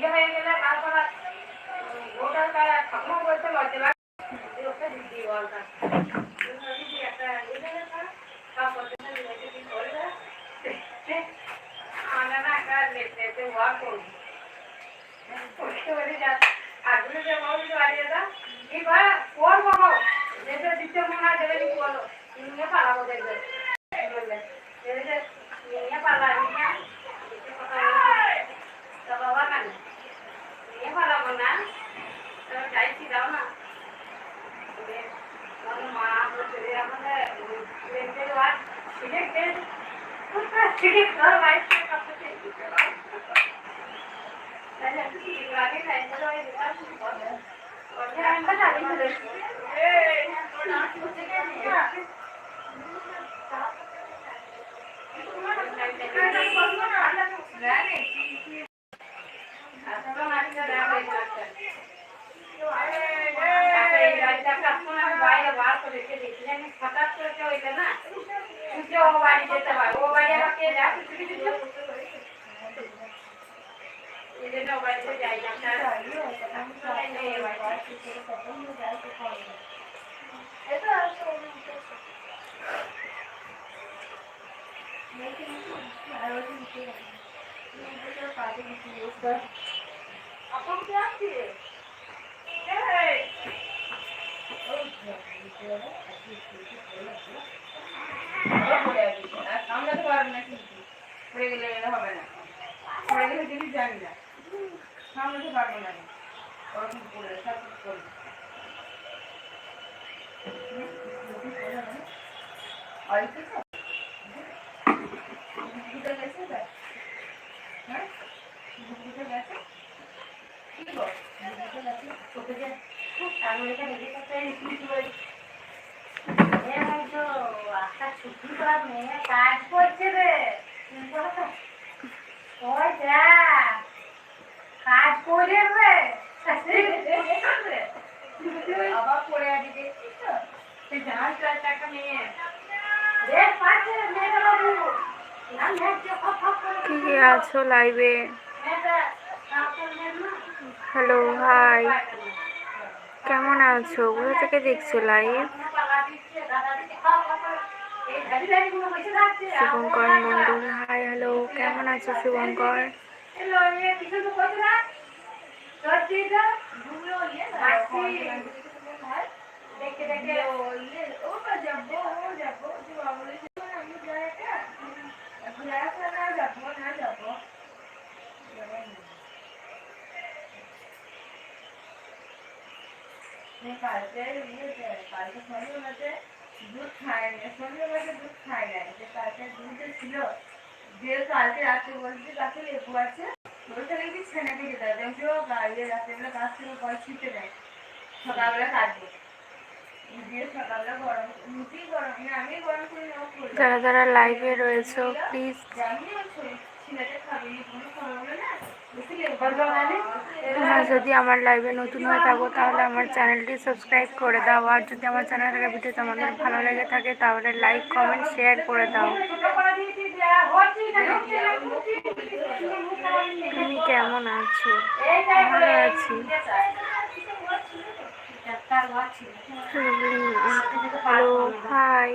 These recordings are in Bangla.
বিয়ে হয়ে গেলে তারপর আর ঠাকুমা বলতে লজ্জা লাগে। ওকে দিদি বলতা। দিদি একটা ইয়ে না? দিদি করবে? আমরা না একটা লেটে ওয়ার করব করতে পারি যা আগুনে যে বাবুকে বাড়িয়ে দাও এবার করব গো যেটা দিতে মনে হয় দেবে বলো নিয়ে পালাবো দেখবে বললে নিয়ে পালা নিয়ে দিতে কথা বলে তো বাবা কেন পালাবো না চাইছি দাও না? মা বলছে আমাদের ওয়ার সিলেক্টে কর বাইক কাছে ও বাড়ি যেতে হয় ও বাড়ি আবার কে যায় এই জন্য ও বাড়িতে যাই না আপন কি আছে সামলাতে পারবে না কিন্তু পড়ে গেলে হবে না পড়ে গেলে জিনিস জানি না সামলাতে পারব না ওরকম করে সব কিছু করব গেছে হ্যাঁ? গেছে কাজ করছে রে ওই যা কাজ করে রে তো মেয়ে দেখ। পাচ্ছে মেয়েটা বাবু মেয়েটা আছো লাইভে মেয়েটা না হ্যালো, হাই। কেমন আছো? কোথা থেকে দেখছ শুভঙ্কর মন্ডল হাই, হ্যালো। কেমন আছো শুভঙ্কর? দেখে দেখে। কালকে ইয়েতে কালকে সন্ধ্যেবেলাতে দুধ খায় না সন্ধ্যেবেলাতে দুধ খায় না যে কালকে দুধে ছিল যে কালকে রাত্রে বলছে কাছে লেবু আছে বলছে নাকি ছেলেকে যেতে হবে দেখো গাড়ি রাত্রেবেলা গাছ থেকে পয় ছিটে দেয় সকালবেলা কাটবো। দিয়ে সকালবেলা গরম রুটি গরম আমি গরম করে নেব করি যারা যারা লাইভে রয়েছো প্লিজ তোমরা যদি আমার লাইভে নতুন হয়ে থাকো, তাহলে আমার চ্যানেলটি সাবস্ক্রাইব করে দাও। আর যদি আমার চ্যানেলের ভিডিও তোমাদের ভালো লেগে থাকে, তাহলে লাইক কমেন্ট শেয়ার করে দাও। তুমি কেমন আছো? ভালো আছি। হ্যালো হাই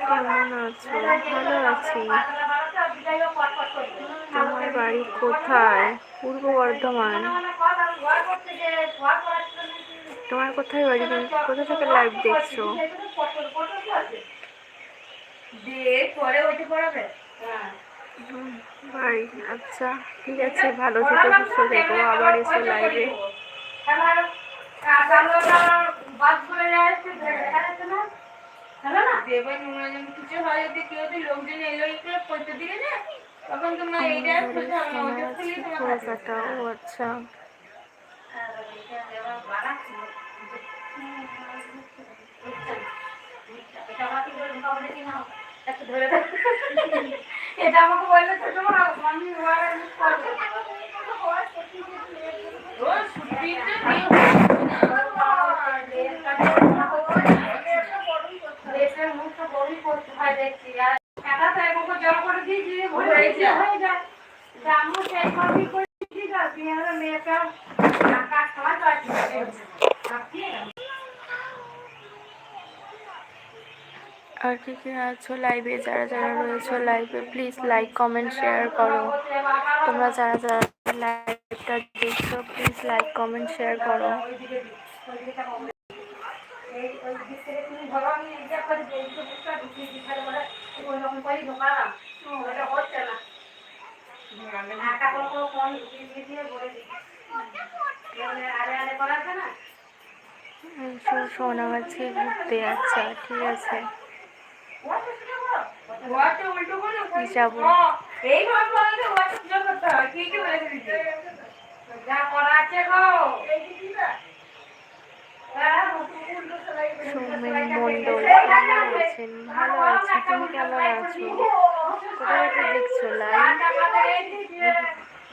কেমন আছো ভালো আছি তোমার বাড়ি কোথায়? পূর্ব বর্ধমান। তোমার কোথায় বাড়ি? তুমি কোথা থেকে লাইভ দেখছ? বাড়ি। আচ্ছা ঠিক আছে, ভালো থেকো, সুস্থ থেকো, আবার এসো লাইভে দেবেন নুনাজন কিছু হয় যদি কেউ যদি লোকজন এলো একটু করতে দিলে না তখন তোমার এইটা খুলতে হবে না ওইটা খুলেই তোমার ও আচ্ছা। এটা আমাকে বললে ছোট মা আমি ছুটিতে আর কি কি আছে? লাইভে যারা যারা রয়েছো লাইভে প্লিজ লাইক কমেন্ট শেয়ার করো। তোমরা যারা যারা লাইভটা দেখছ প্লিজ লাইক কমেন্ট শেয়ার করো। এই এই এই সোনা আজকে ঘুরতে আচ্ছা ঠিক আছে। যাব। এইভাবে বললে করতে হয় কি কি বলে সৌমেন মণ্ডল কেমন আছেন? ভালো আছি তুমি কেমন আছো? কোথায় থেকে দেখছ লাইভ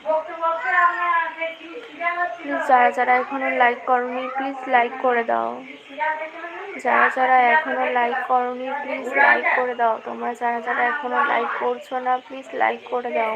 বকতে বকতে আমরা সেই কি সিরিয়াল হচ্ছিল। প্লিজ যারা যারা এখনও লাইক করনি প্লিজ লাইক করে দাও। যারা যারা এখনও লাইক করনি প্লিজ লাইক করে দাও। তোমরা যারা যারা এখনও লাইক করছ না প্লিজ লাইক করে দাও।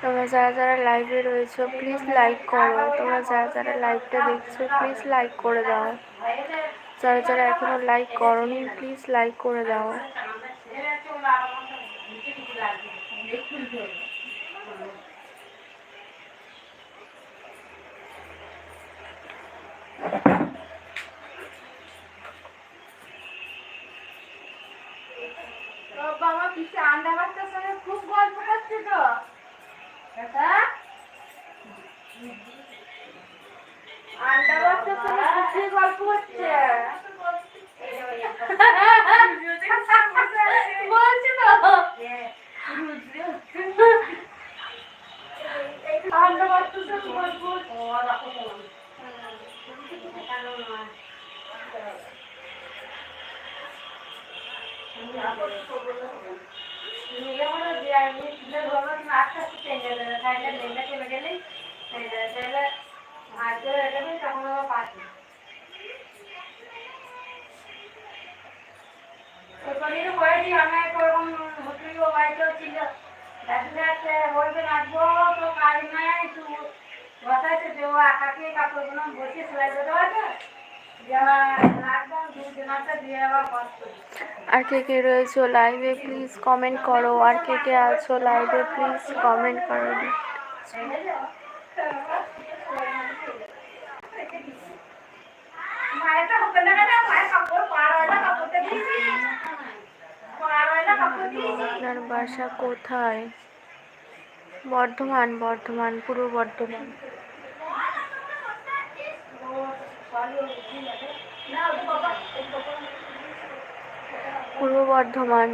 তোমরা যারা যারা লাইভে রয়েছো প্লিজ লাইক করো। তোমরা যারা যারা লাইভটা দেখছ প্লিজ লাইক করে দাও। যারা যারা এখনও লাইক করনি প্লিজ লাইক করে দাও আমাদের ছেলে চলে আরও মতো নিচে নিচে লাগছে। একটু ধরে তো বাবা পিছে আন্ডা বাচ্চার সঙ্গে খুব গল্প করছে তো হ্যাঁ আন্ডা বাচ্চার সঙ্গে খুশি গল্প করছে বলছি তো আন্ডা বাচ্চার সঙ্গে গল্প করছে বসে সেলাই করতে পারবে একদম দুই দিনারটা দিয়ে আবার কষ্ট আর কে কে রয়েছো লাইভে প্লিজ কমেন্ট করো। আর কে কে আছো লাইভে প্লিজ কমেন্ট করো। হবে না কেন মায়ের কাপড় পার হয় না কাপড়টা দিয়েছি পার হয় না কাপড় দিয়েছি আপনার বাসা কোথায়? বর্ধমান বর্ধমান, পূর্ব বর্ধমান। পূর্ব বর্ধমান।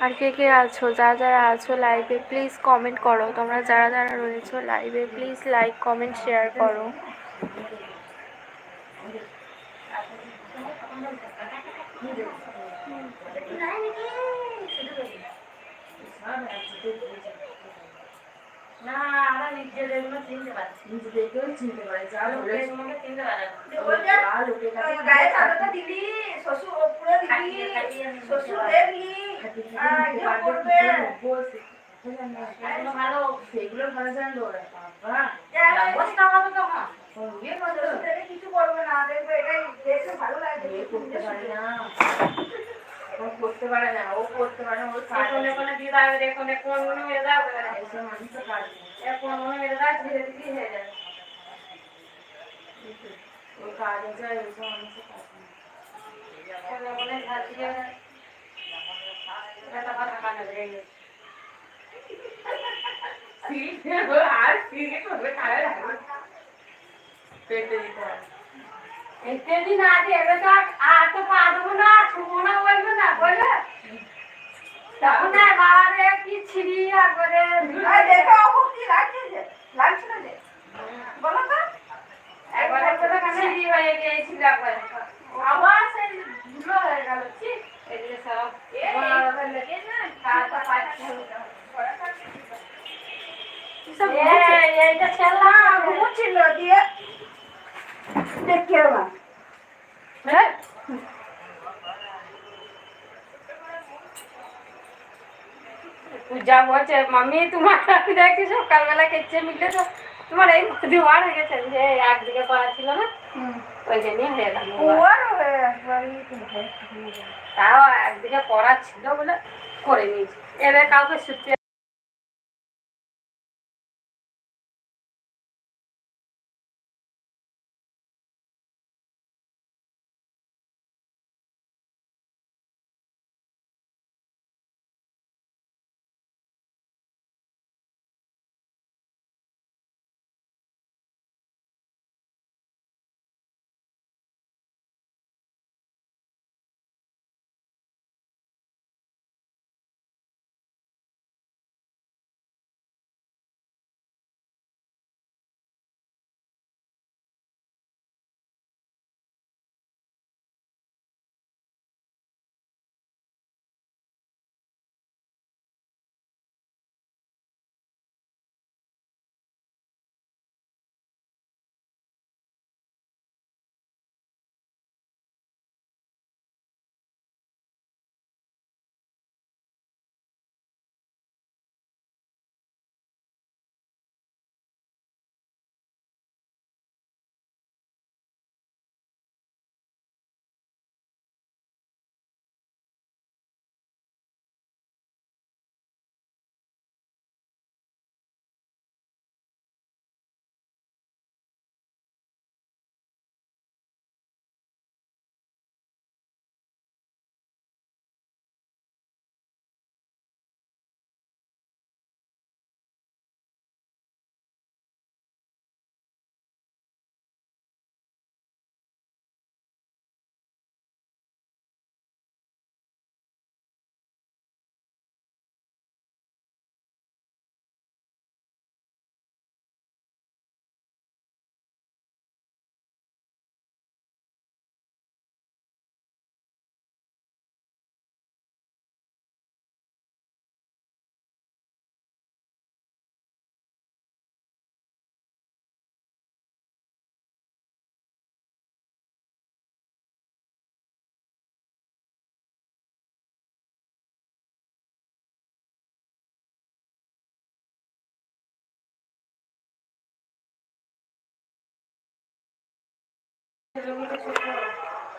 আর কে কে আছো? যারা যারা আছো লাইভে প্লিজ কমেন্ট করো। তোমরা যারা যারা রয়েছো লাইভে প্লিজ লাইক কমেন্ট শেয়ার করো। না আমরা নিজেদের চিনতে পারছি নিজেদেরকেও চিনতে পারে যা লোকের মধ্যে চিনতে পারে যা লোকের কাছে গায়ে চাদরটা দিলি শ্বশুর ওপরে দিলি শ্বশুর দেখলি পারবে করবে। ভালো সেগুলো ভালো জানলো বাবা ব্যবস্থা হবে তখন কিছু করবে না দেখবে এটাই দেখতে ভালো লাগবে করতে পারে না ও করতে পারে না ও করতে পারে না কাজ কোনে কোনে দিয়ে রে কোনে কোন মনে মেরে দাও এইসব মানুষের কাজ নেই। এ কোন মনে মেরে দাও ধীরে ধীরে হয়ে যাবে। ওর কাজ। কোনে কোনে এটা কথা কানে ধরে গেছে আর সিঁড়ি করবে লাগবে পেটে দিতে হয় এতে না দিয়ে তো আর- তো পা না ছুবো না বলবে না বলবে তখন আর কি ছিড়ি একবারে দেখো লাগছে যে লাগছে না যে বলো তো একবারে করে ছিড়ি হয়ে গিয়েছিল একবারে আবার সেই ধুলো হয়ে গেল ঠিক এদিকে সব এইটা ছেলা ঘুমোচ্ছিল, দিয়ে দেখতে হবে হ্যাঁ? পূজা বলছে মাম্মি তোমার আমি দেখছি সকালবেলা কেচে মিলে তো তোমার এই দুবার হয়ে গেছে যে একদিকে করা ছিল না ওই জন্যই হয়ে গেল তাও একদিকে পড়া ছিল বলে করে নিয়েছি। এবার কাউকে সূত্রে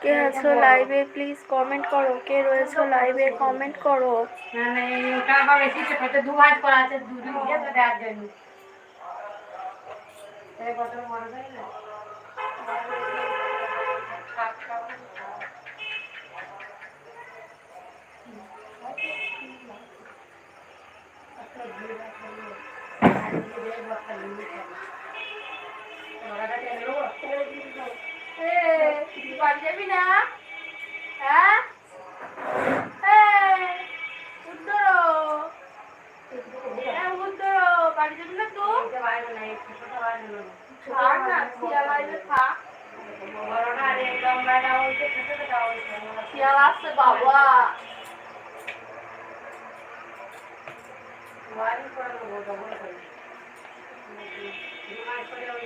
কে আছো লাইভে প্লিজ কমেন্ট করো। কে রয়েছো লাইভে কমেন্ট করো। ওটা আবার বেশি হয়তো দু হাত করা আছে দু দু দিয়ে তো দেওয়ার জন্য এই কত বড় তাই না বাড়ি যাবি না হ্যাঁ এই, উত্তর হ্যাঁ, উত্তর বাড়ি যাবি না তো থাক না শিয়াল আসবে থাক শিয়াল আসছে বাবা ওই যে ভাই আসছে ওই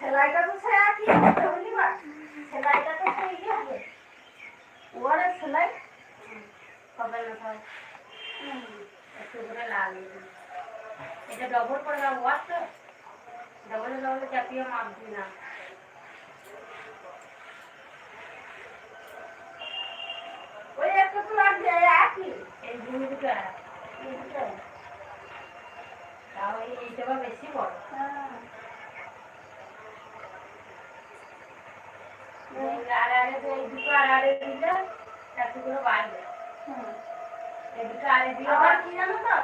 সেলাইটা তো সে একই বুঝলি বা সেলাইটা তো সেই কি হবে। ওয়ারের সেলাই হবে না তাও। একটু করে লাল এটা ডবল করে দাও ওয়াট তো। ডবল ডবল চাপিয়ে মাপবি না। ওই একটা তো লাগছে একই। এই এই দুটো। এই- এইটা বেশি বড়। হ্যাঁ এই আর আরে তো এই দুটো আর আরে দিলে একটু করে বাড়বে এই দুটো আরে দিলে আবার কি জানো তো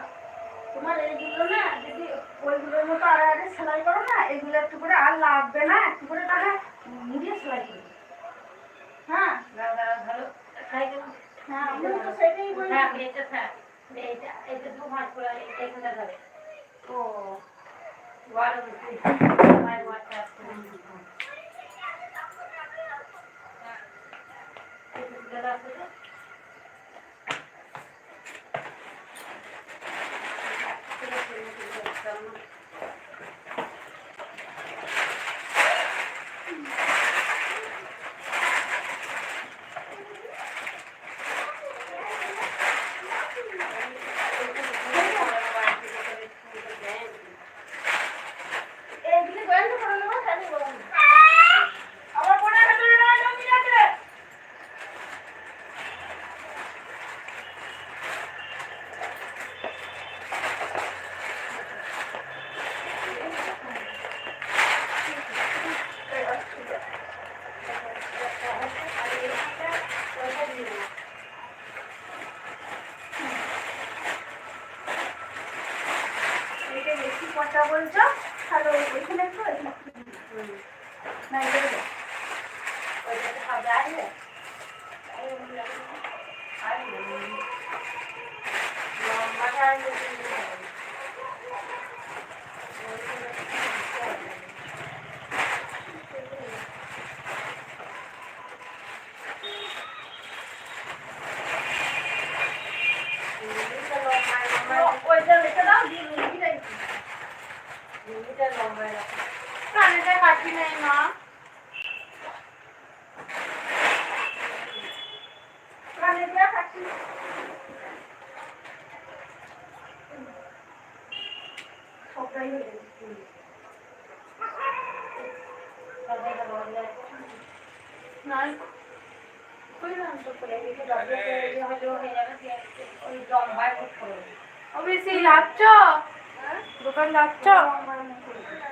তোমার এইগুলো না যদি ওইগুলোর মতো আর আগে সেলাই করো না এগুলো একটু করে আর লাগবে না একটু করে তাহলে মুড়িয়ে সেলাই করবে হ্যাঁ হ্যাঁ আমি তো সেটাই বলি থাক এটা থাক এইটা এইটা দু ভাঁজ করে এইখানটা ধরে ও বড় ভাই ওয়াটা এইগুলো জয়েন্ট করে নেব তাহলে বলব আবার মনে ভেতরে না জমি আছে এটা বেশি কথা বলছো? তাহলে ওইখানে একটু ওইখানে একটু না খাবে আসবে ওইটা রেখে দাও দিয়ে মুরগিটা একটু। লম্বায় রাখো কানেটা কাটি নাই মা কানে কাটি সবটাই গেছে নাই তো করে ও বেশি যাচ্ছ দোকান যাচ্ছ আমার মনে হয়।